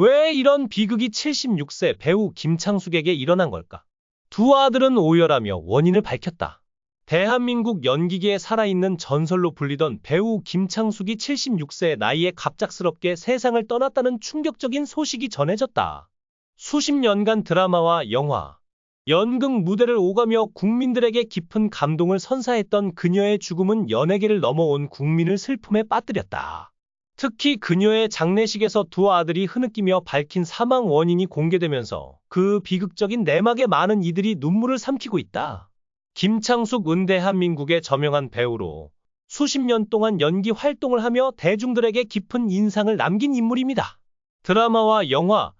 왜 이런 비극이 76세 배우 김창숙에게 일어난 걸까? 두 아들은 오열하며 원인을 밝혔다. 대한민국 연기계에 살아있는 전설로 불리던 배우 김창숙이 76세 나이에 갑작스럽게 세상을 떠났다는 충격적인 소식이 전해졌다. 수십 년간 드라마와 영화, 연극 무대를 오가며 국민들에게 깊은 감동을 선사했던 그녀의 죽음은 연예계를 넘어온 국민을 슬픔에 빠뜨렸다. 특히 그녀의 장례식에서 두 아들이 흐느끼며 밝힌 사망 원인이 공개되면서 그 비극적인 내막에 많은 이들이 눈물을 삼키고 있다. 김창숙 은 대한민국의 저명한 배우로 수십 년 동안 연기 활동을 하며 대중들에게 깊은 인상을 남긴 인물입니다. 드라마와 영화,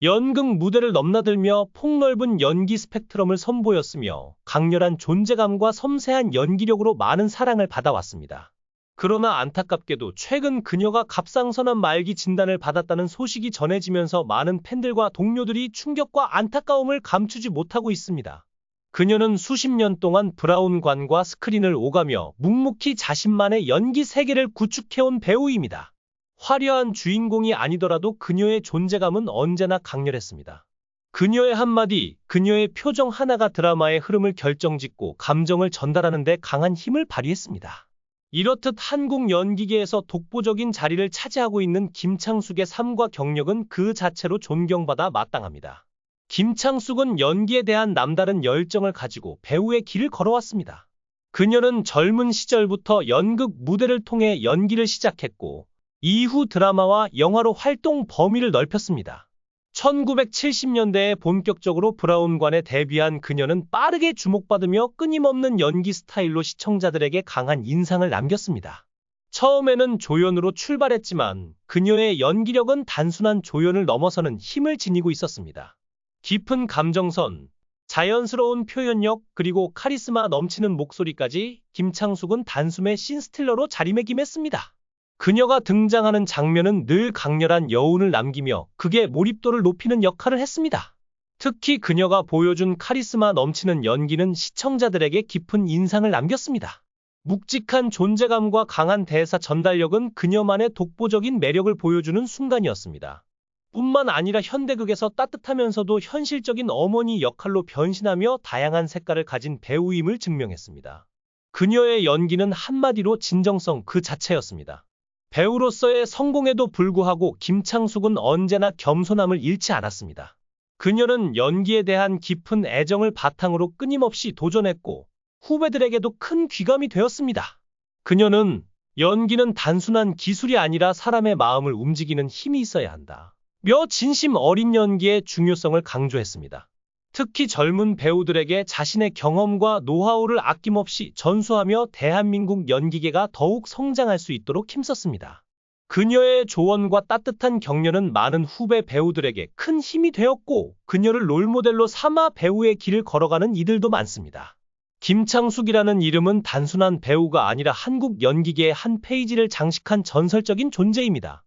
연극 무대를 넘나들며 폭넓은 연기 스펙트럼을 선보였으며 강렬한 존재감과 섬세한 연기력으로 많은 사랑을 받아왔습니다. 그러나 안타깝게도 최근 그녀가 갑상선암 말기 진단을 받았다는 소식이 전해지면서 많은 팬들과 동료들이 충격과 안타까움을 감추지 못하고 있습니다. 그녀는 수십 년 동안 브라운관과 스크린을 오가며 묵묵히 자신만의 연기 세계를 구축해온 배우입니다. 화려한 주인공이 아니더라도 그녀의 존재감은 언제나 강렬했습니다. 그녀의 한마디, 그녀의 표정 하나가 드라마의 흐름을 결정짓고 감정을 전달하는 데 강한 힘을 발휘했습니다. 이렇듯 한국 연기계에서 독보적인 자리를 차지하고 있는 김창숙의 삶과 경력은 그 자체로 존경받아 마땅합니다. 김창숙은 연기에 대한 남다른 열정을 가지고 배우의 길을 걸어왔습니다. 그녀는 젊은 시절부터 연극 무대를 통해 연기를 시작했고, 이후 드라마와 영화로 활동 범위를 넓혔습니다. 1970년대에 본격적으로 브라운관에 데뷔한 그녀는 빠르게 주목받으며 끊임없는 연기 스타일로 시청자들에게 강한 인상을 남겼습니다. 처음에는 조연으로 출발했지만 그녀의 연기력은 단순한 조연을 넘어서는 힘을 지니고 있었습니다. 깊은 감정선, 자연스러운 표현력, 그리고 카리스마 넘치는 목소리까지 김창숙은 단숨에 신스틸러로 자리매김했습니다. 그녀가 등장하는 장면은 늘 강렬한 여운을 남기며 극의 몰입도를 높이는 역할을 했습니다. 특히 그녀가 보여준 카리스마 넘치는 연기는 시청자들에게 깊은 인상을 남겼습니다. 묵직한 존재감과 강한 대사 전달력은 그녀만의 독보적인 매력을 보여주는 순간이었습니다. 뿐만 아니라 현대극에서 따뜻하면서도 현실적인 어머니 역할로 변신하며 다양한 색깔을 가진 배우임을 증명했습니다. 그녀의 연기는 한마디로 진정성 그 자체였습니다. 배우로서의 성공에도 불구하고 김창숙은 언제나 겸손함을 잃지 않았습니다. 그녀는 연기에 대한 깊은 애정을 바탕으로 끊임없이 도전했고 후배들에게도 큰 귀감이 되었습니다. 그녀는 연기는 단순한 기술이 아니라 사람의 마음을 움직이는 힘이 있어야 한다. 며 진심 어린 연기의 중요성을 강조했습니다. 특히 젊은 배우들에게 자신의 경험과 노하우를 아낌없이 전수하며 대한민국 연기계가 더욱 성장할 수 있도록 힘썼습니다. 그녀의 조언과 따뜻한 격려는 많은 후배 배우들에게 큰 힘이 되었고 그녀를 롤모델로 삼아 배우의 길을 걸어가는 이들도 많습니다. 김창숙이라는 이름은 단순한 배우가 아니라 한국 연기계의 한 페이지를 장식한 전설적인 존재입니다.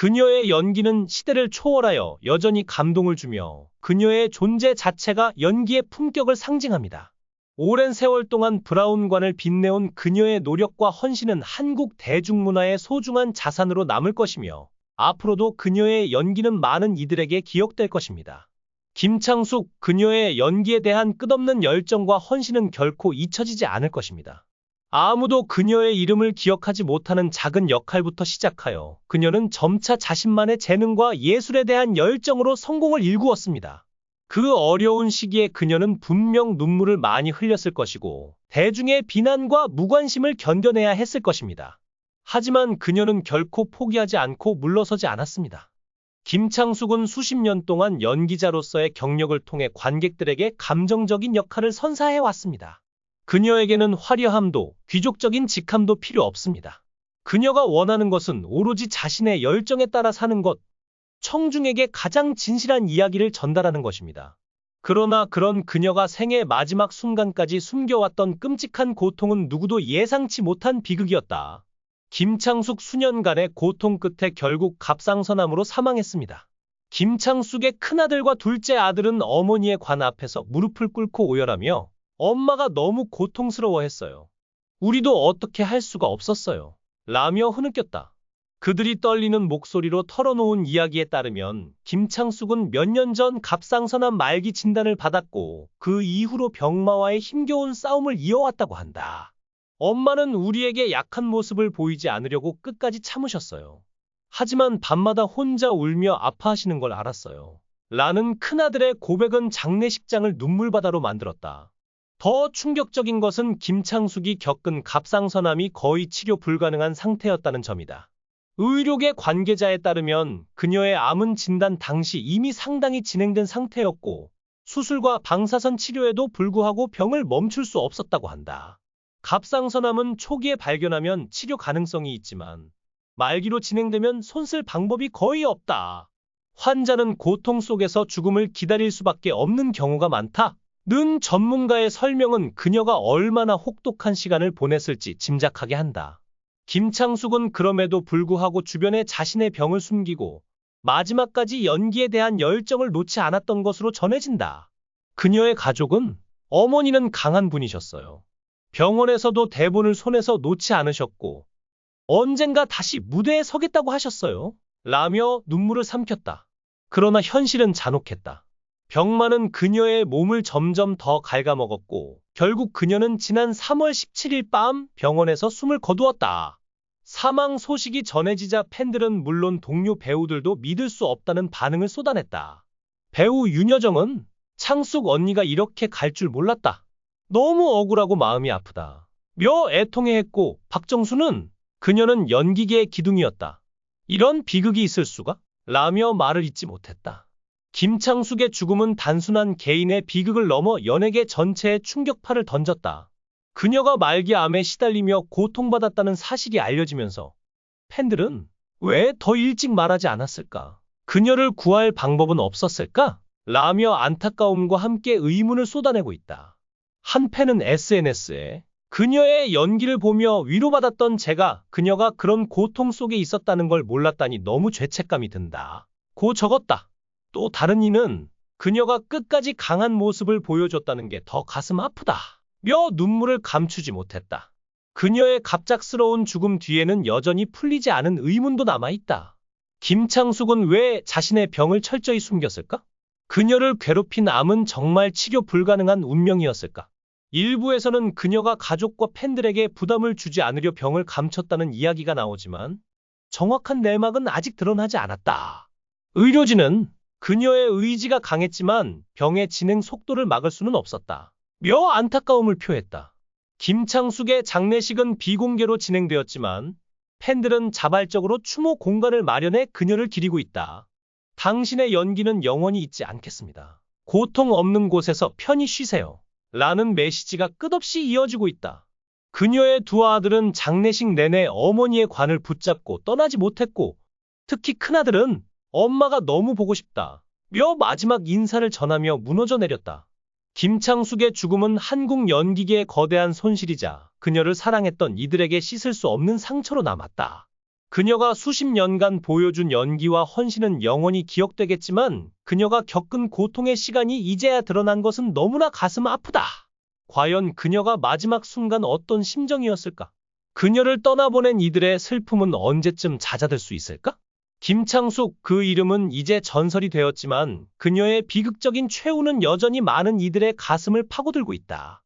그녀의 연기는 시대를 초월하여 여전히 감동을 주며 그녀의 존재 자체가 연기의 품격을 상징합니다. 오랜 세월 동안 브라운관을 빛내온 그녀의 노력과 헌신은 한국 대중문화의 소중한 자산으로 남을 것이며 앞으로도 그녀의 연기는 많은 이들에게 기억될 것입니다. 김창숙, 그녀의 연기에 대한 끝없는 열정과 헌신은 결코 잊혀지지 않을 것입니다. 아무도 그녀의 이름을 기억하지 못하는 작은 역할부터 시작하여 그녀는 점차 자신만의 재능과 예술에 대한 열정으로 성공을 일구었습니다. 그 어려운 시기에 그녀는 분명 눈물을 많이 흘렸을 것이고 대중의 비난과 무관심을 견뎌내야 했을 것입니다. 하지만 그녀는 결코 포기하지 않고 물러서지 않았습니다. 김창숙은 수십 년 동안 연기자로서의 경력을 통해 관객들에게 감정적인 역할을 선사해 왔습니다. 그녀에게는 화려함도 귀족적인 직함도 필요 없습니다. 그녀가 원하는 것은 오로지 자신의 열정에 따라 사는 것, 청중에게 가장 진실한 이야기를 전달하는 것입니다. 그러나 그런 그녀가 생의 마지막 순간까지 숨겨왔던 끔찍한 고통은 누구도 예상치 못한 비극이었다. 김창숙 수년간의 고통 끝에 결국 갑상선암으로 사망했습니다. 김창숙의 큰아들과 둘째 아들은 어머니의 관 앞에서 무릎을 꿇고 오열하며 엄마가 너무 고통스러워했어요. 우리도 어떻게 할 수가 없었어요. 라며 흐느꼈다. 그들이 떨리는 목소리로 털어놓은 이야기에 따르면 김창숙은 몇 년 전 갑상선암 말기 진단을 받았고 그 이후로 병마와의 힘겨운 싸움을 이어왔다고 한다. 엄마는 우리에게 약한 모습을 보이지 않으려고 끝까지 참으셨어요. 하지만 밤마다 혼자 울며 아파하시는 걸 알았어요. 라는 큰아들의 고백은 장례식장을 눈물바다로 만들었다. 더 충격적인 것은 김창숙이 겪은 갑상선암이 거의 치료 불가능한 상태였다는 점이다. 의료계 관계자에 따르면 그녀의 암은 진단 당시 이미 상당히 진행된 상태였고 수술과 방사선 치료에도 불구하고 병을 멈출 수 없었다고 한다. 갑상선암은 초기에 발견하면 치료 가능성이 있지만 말기로 진행되면 손쓸 방법이 거의 없다. 환자는 고통 속에서 죽음을 기다릴 수밖에 없는 경우가 많다. 는 전문가의 설명은 그녀가 얼마나 혹독한 시간을 보냈을지 짐작하게 한다. 김창숙은 그럼에도 불구하고 주변에 자신의 병을 숨기고 마지막까지 연기에 대한 열정을 놓지 않았던 것으로 전해진다. 그녀의 가족은 어머니는 강한 분이셨어요. 병원에서도 대본을 손에서 놓지 않으셨고 언젠가 다시 무대에 서겠다고 하셨어요. 라며 눈물을 삼켰다. 그러나 현실은 잔혹했다. 병마는 그녀의 몸을 점점 더 갉아먹었고 결국 그녀는 지난 3월 17일 밤 병원에서 숨을 거두었다. 사망 소식이 전해지자 팬들은 물론 동료 배우들도 믿을 수 없다는 반응을 쏟아냈다. 배우 윤여정은 창숙 언니가 이렇게 갈 줄 몰랐다. 너무 억울하고 마음이 아프다. 며 애통해했고 박정수는 그녀는 연기계의 기둥이었다. 이런 비극이 있을 수가? 라며 말을 잇지 못했다. 김창숙의 죽음은 단순한 개인의 비극을 넘어 연예계 전체에 충격파를 던졌다. 그녀가 말기암에 시달리며 고통받았다는 사실이 알려지면서 팬들은 왜 더 일찍 말하지 않았을까? 그녀를 구할 방법은 없었을까? 라며 안타까움과 함께 의문을 쏟아내고 있다. 한 팬은 SNS에 그녀의 연기를 보며 위로받았던 제가 그녀가 그런 고통 속에 있었다는 걸 몰랐다니 너무 죄책감이 든다. 고 적었다. 또 다른 이는 그녀가 끝까지 강한 모습을 보여줬다는 게 더 가슴 아프다. 며 눈물을 감추지 못했다. 그녀의 갑작스러운 죽음 뒤에는 여전히 풀리지 않은 의문도 남아있다. 김창숙은 왜 자신의 병을 철저히 숨겼을까? 그녀를 괴롭힌 암은 정말 치료 불가능한 운명이었을까? 일부에서는 그녀가 가족과 팬들에게 부담을 주지 않으려 병을 감췄다는 이야기가 나오지만 정확한 내막은 아직 드러나지 않았다. 의료진은 그녀의 의지가 강했지만 병의 진행 속도를 막을 수는 없었다. 며 안타까움을 표했다. 김창숙의 장례식은 비공개로 진행되었지만 팬들은 자발적으로 추모 공간을 마련해 그녀를 기리고 있다. 당신의 연기는 영원히 잊지 않겠습니다. 고통 없는 곳에서 편히 쉬세요. 라는 메시지가 끝없이 이어지고 있다. 그녀의 두 아들은 장례식 내내 어머니의 관을 붙잡고 떠나지 못했고 특히 큰아들은 엄마가 너무 보고 싶다. 며 마지막 인사를 전하며 무너져 내렸다. 김창숙의 죽음은 한국 연기계의 거대한 손실이자 그녀를 사랑했던 이들에게 씻을 수 없는 상처로 남았다. 그녀가 수십 년간 보여준 연기와 헌신은 영원히 기억되겠지만 그녀가 겪은 고통의 시간이 이제야 드러난 것은 너무나 가슴 아프다. 과연 그녀가 마지막 순간 어떤 심정이었을까? 그녀를 떠나보낸 이들의 슬픔은 언제쯤 잦아들 수 있을까? 김창숙 그 이름은 이제 전설이 되었지만 그녀의 비극적인 최후는 여전히 많은 이들의 가슴을 파고들고 있다.